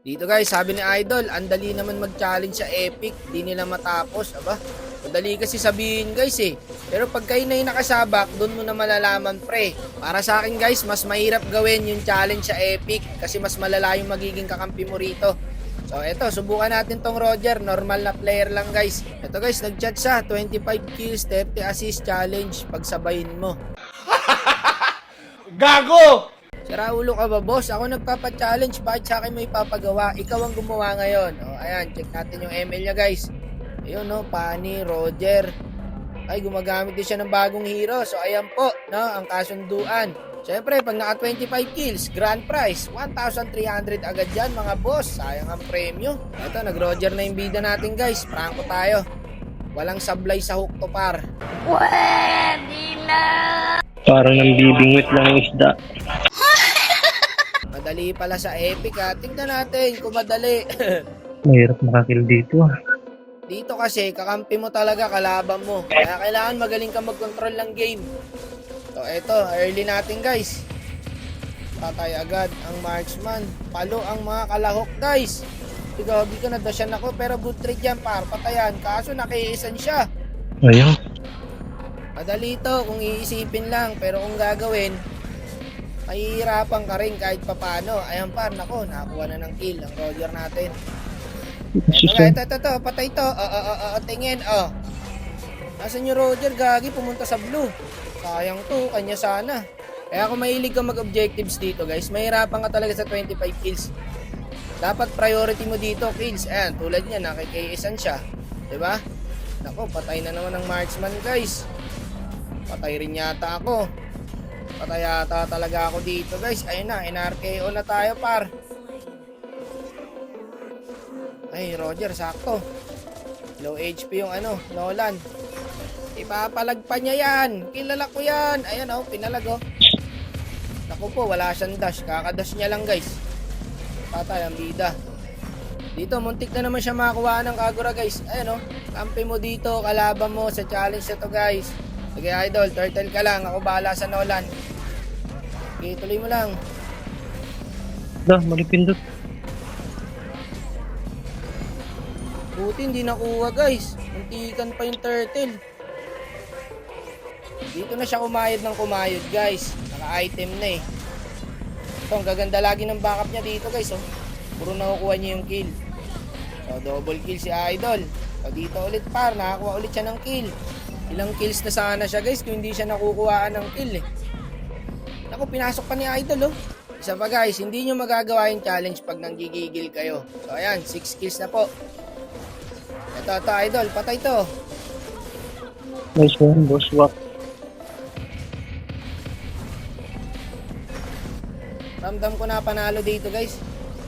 Dito guys, sabi ni Idol, ang dali naman mag-challenge sa Epic, di nila matapos, aba? Madali kasi sabihin guys eh. Pero pag kayo na nakasabak, doon mo na malalaman pre. Para sa akin guys, mas mahirap gawin yung challenge sa Epic kasi mas malala yung magiging kakampi mo rito. So eto, subukan natin tong Roger, normal na player lang guys. Eto guys, nag-chat siya, 25 kills, 30 assist challenge, pagsabayin mo. Gago! Sira ulo ka ba, boss? Ako nagpapa-challenge. Bakit sa akin may papagawa? Ikaw ang gumawa ngayon. O, ayan, check natin yung email niya, guys. Ayun, no? Pani, Roger. Ay, gumagamit din siya ng bagong hero. So, ayan po, no? Ang kasunduan. Siyempre, pag naka 25 kills, grand prize, 1,300 agad yan, mga boss. Sayang ang premyo. Ito, nag-Roger na yung bida natin, guys. Prangko tayo. Walang sablay sa hook to par. Parang nambibingwit lang yung isda. Madali pala sa Epic, ha? Tingnan natin kung madali. Mahirap makakil dito ah. Dito kasi, kakampi mo talaga, kalaban mo. Kaya kailangan magaling ka mag-control ng game. So, eto, early natin guys. Patay agad ang marksman. Palo ang mga kalahok guys. Gabi ka na dasyan ako, pero good trade yan par, patayan. Kaso nakiisan siya. Ayun. Madali to kung iisipin lang, pero kung gagawin, mahihirapan ka rin kahit papano. Ayan par, nako, nakakuha na ng kill ang Roger natin. Ito Sus, nga, ito, ito, ito, patay to. Oo, oo, oo, tingin, oh. Nasaan yung Roger? Gagi, pumunta sa blue. Sayang to, kanya sana. Kaya kung mahilig ka mag-objectives dito, guys, mahirapan ka talaga sa 25 kills. Dapat priority mo dito, kills. Ayan, tulad niya, nakikaisan siya. ba? Nako, patay na naman ang marksman, guys. Patay rin yata ako. Patay yata talaga ako dito, guys. Ayun na, NRKO na tayo, par. Ay, Roger, sakto. Low HP yung ano, Nolan. Ipapalag pa niya yan. Kilala ko yan. Ayan oh, pinalag oh. Naku po, wala siyang dash. Kakadash niya lang guys. Patay ang bida. Dito, muntik na naman siya makakuha ng Kagura guys. Ayan oh, kampi mo dito, kalaban mo sa challenge na to guys. Sige idol, turtle ka lang. Ako bahala sa Nolan. Okay, tuloy mo lang. da, malipindot. Buti hindi nakuha guys. Muntikan pa yung turtle. Dito na siya kumayod ng kumayod guys. Naka-item na eh. Ito, ang gaganda lagi ng backup niya dito guys. Oh. Puro nakukuha niya yung kill. So, double kill si Idol. So, dito ulit par. Nakakuha ulit siya ng kill. Ilang kills na sana siya guys kung hindi siya nakukuhaan ng kill eh. Naku, pinasok pa ni Idol oh. Isa pa guys, hindi nyo magagawa yung challenge pag nanggigigil kayo. So ayan, 6 kills na po. Ito, ito, idol. Patay to. Nice one, boss. Wak. Ramdam ko na panalo dito, guys.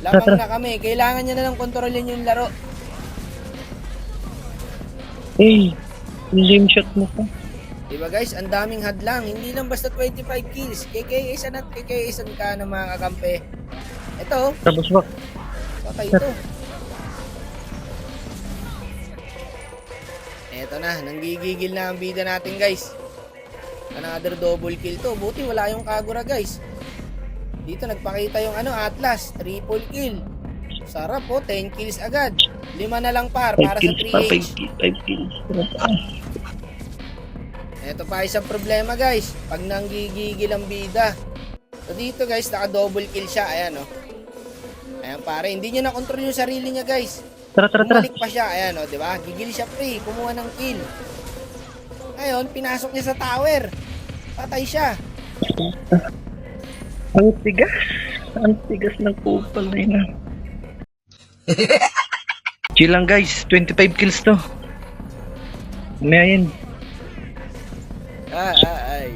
Lamang na kami. Kailangan nyo na lang kontrolin yung laro. Hey, lame shot mo pa. Diba, guys? Ang daming hadlang. Hindi lang basta 25 kills. KKS at KKS ka ng mga kakampi. Ito, Tapos wak. patay ito. Eto na, nanggigigil na ang bida natin, guys. Another double kill to. Buti wala yung Kagura, guys. Dito nagpakita yung ano, Atlas, triple kill. Sarap po, 10 kills agad. Lima na lang par 5 para sa kills pa, 5 3H. kills. 5 kills. Ito pa isang problema guys, pag nanggigigil ang bida. So dito guys, naka double kill siya, ayan oh. Ayan pare, hindi niya na-control yung sarili niya guys. Tara, tara, tara. Bumalik pa siya, ayan oh, di ba? Gigil siya pre, kumuha ng kill. Ngayon, pinasok niya sa tower. Patay siya. Ang tigas. Ang tigas ng kupal na yun. Chill lang guys, 25 kills to. Mamaya yan. Ah, ah, ay.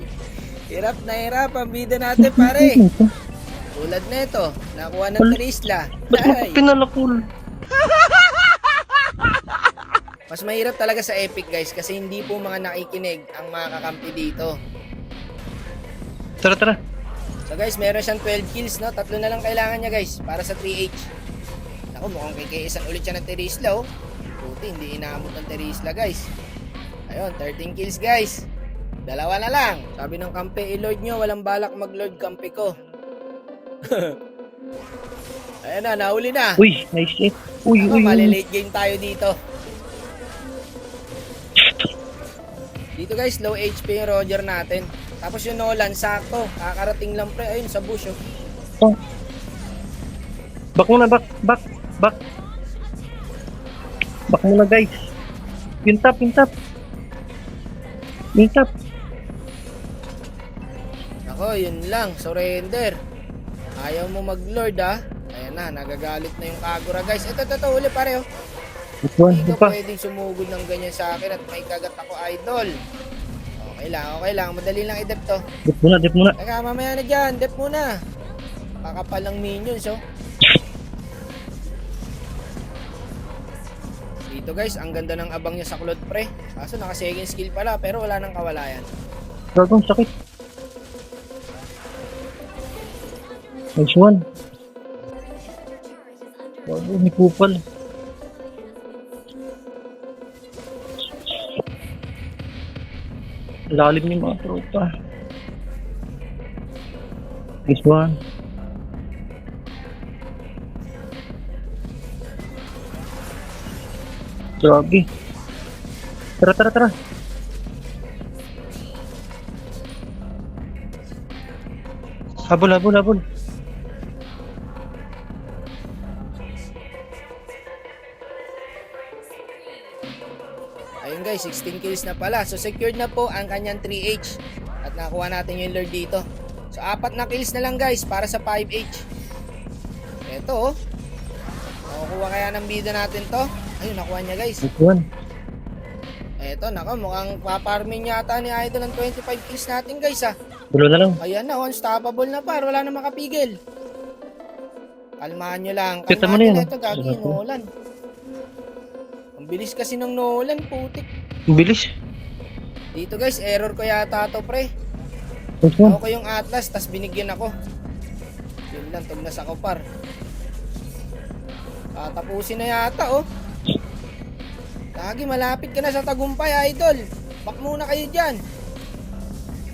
Hirap na hirap ang bida natin pare. Tulad nito, nakuha ng Trisla. Ba't mo Ay. pinalakul? Mas mahirap talaga sa Epic guys kasi hindi po mga nakikinig ang mga kakampi dito. Tara, tara. So guys, meron siyang 12 kills, no? Tatlo na lang kailangan niya guys para sa 3H. Ako, mukhang kikaisan ulit siya ng Terisla, oh. Buti, hindi inaamot ng Terisla, guys. Ayun, 13 kills, guys. Dalawa na lang. Sabi ng kampe, i-lord nyo, walang balak mag-lord kampe ko. Ayan na, nahuli na. Uy, nice hit. Uy, Ako, uy, uy. mali-late game tayo dito. Dito guys, low HP yung Roger natin. Tapos yung Nolan, sakto. Kakarating lang pre. Ayun, sa bush oh. Oh. Back muna, back, back, back. Back muna guys. Yung top, yung top. Yung top. Ako, yun lang. Surrender. Ayaw mo mag-lord ah. Ayan na, nagagalit na yung Kagura guys. Ito, ito, ito, uli pare oh. This one, Hindi ka pwedeng sumugod ng ganyan sa akin at may kagat ako idol. Okay lang, okay lang. Madali lang i-dep to. Dip muna, dip muna. Teka, mamaya na dyan. Dep muna. Kakapal ng minions, oh. Dito guys, ang ganda ng abang niya sa Claude Pre. Kaso naka second skill pala, pero wala nang kawalayan. Gagong sakit. Nice one. Gago, may kupal. Lalim yung mga tropa. Nice one. Grabe. Tara, tara, tara. Habol, habol, habol. Ayun guys, 16 kills na pala. So secured na po ang kanyang 3H. At nakuha natin yung lord dito. So apat na kills na lang guys para sa 5H. Ito oh. Nakukuha kaya ng bida natin to. Ayun, nakuha niya guys. One. Eto, naka, mukhang paparmin yata ni Idol ang 25 kills natin guys ah. Dulo na lang. Ayan na, unstoppable na par. Wala na makapigil. Kalmahan nyo lang. Kita mo Kalmahan na nyo yan, na ito, ah. gagi. Nolan. Ang bilis kasi ng Nolan, putik. Ang bilis. Dito guys, error ko yata to pre. Ako yung Atlas, tas binigyan ako. Yun lang, tugnas ako par. Tatapusin na yata oh. Lagi, malapit ka na sa tagumpay, idol. Back muna kayo dyan.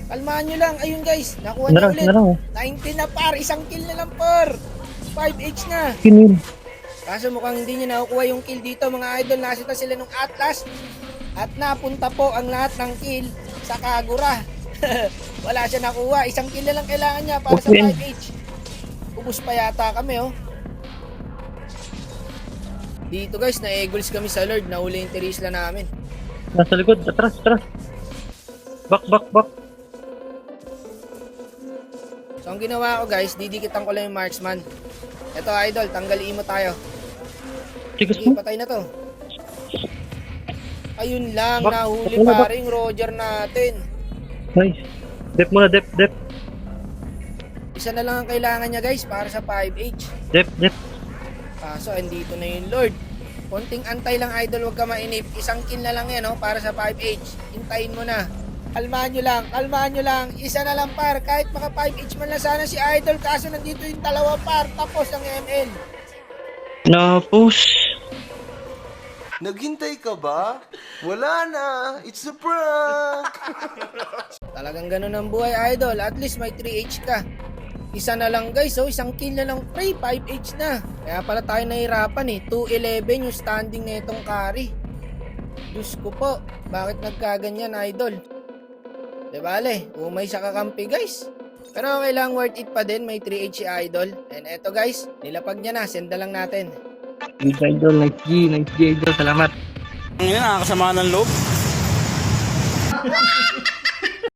Kalmahan nyo lang. Ayun guys, nakuha Na niya ulit. na lang. oh. 19 na par, isang kill na lang par. 5H na. Kinil. Kaso mukhang hindi niya nakukuha yung kill dito mga idol. Nasita sila nung Atlas. At napunta po ang lahat ng kill sa Kagura. Wala siya nakuha. Isang kill na lang kailangan niya para sa Okay. 5H. Ubus pa yata kami oh. Dito guys, na-eagles kami sa Lord. Nahuli yung Terisla namin. Nasa likod. Atras, atras. Back, back, back. So ang ginawa ko guys, didikitan ko lang yung marksman. Ito idol, tanggalin mo tayo. Tigas mo. patay na to. Ayun lang, Bak- nahuli bakuna, bak- paring Roger natin. Nice. Dep muna, dep, dep. Isa na lang ang kailangan niya guys para sa 5H. Dep, dep. Kaso, andito na yung Lord. Konting antay lang idol, wag ka mainip. Isang kill na lang yan oh, para sa 5H. Hintayin mo na. Kalmahan nyo lang, kalmahan nyo lang. Isa na lang par, kahit maka 5H man lang sana si Idol. Kaso nandito yung dalawa par, tapos ang ML. Napos. Naghintay ka ba? Wala na. It's a prank. Talagang ganun ang buhay, idol. At least may 3H ka. Isa na lang guys, oh, isang kill na lang pre, 5H na. Kaya pala tayo nahirapan eh. 2-11 yung standing na itong carry. Diyos ko po, bakit nagkaganyan, idol? Di bale, umay sa kakampi guys. Pero okay lang, worth it pa din, may 3H si idol. And eto guys, nilapag niya na, send na lang natin. Nice idol, nice G, nice G idol. Salamat. Ang ina, nakakasama ng loob.